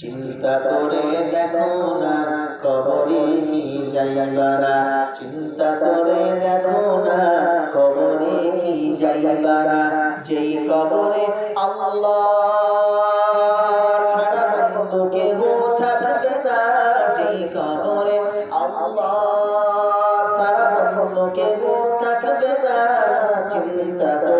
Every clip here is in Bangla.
চিন্তা করে দেখো না কবরে কি যাইবারা চিন্তা করে দেখো না কবরে কি যাইবারা যেই কবরে আল্লাহ ছাড়া বন্ধু কেহ থাকবে না, যেই কবরে আল্লাহ সারা বন্ধু কেহ থাকবে না। চিন্তা করে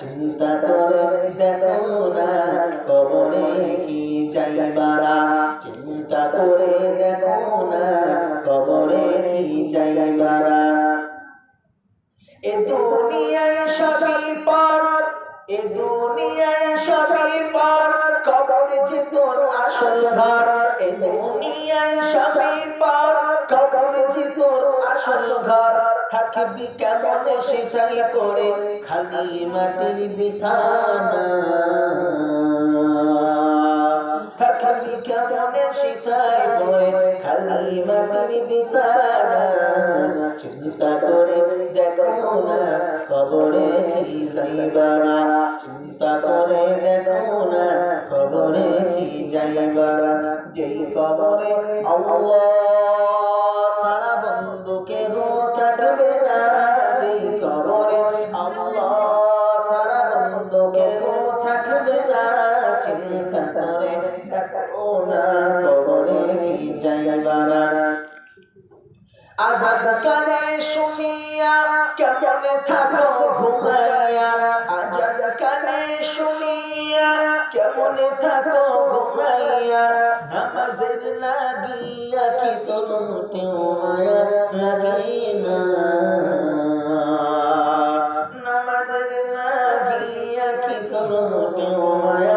চিন্তা করে দেখো না, কবরে কি যাইবারা। চিন্তা করে দেখো না, কবরে কি যাইবারা। এ দুনিয়ায় সবই পর, এ দুনিয়ায় সবই আসল ঘর এ দুনিয়ায় সবই আসল ঘর থাকবি কেমন সেটাই পরে। খালি মাটির বিছানা। থাকবি কেমন সেটাই মাটির বিছানা, চিন্তা করে দেখো না কবরে কি যাইবারা চিন্তা করে দেখো না কবরে কি যাইবারা যেই কবরে আল্লাহ সারা বন্ধুকে গো থাকবে না, যেই কবরে আল্লাহ সারা বন্ধুকে গো থাকবে না, চিন্তা করে দেখো না কি যাইবারা আজান কানে শুনিয়া কেমন থাকো ঘুমাইয়া? আজান কানে শুনিয়া কেমন থাকো ঘুমাইয়া? নামাজের লাগিয়া কি তোর মোটেও মায়া লাগে না? নামাজের লাগিয়া কি তোর মোটেও মায়া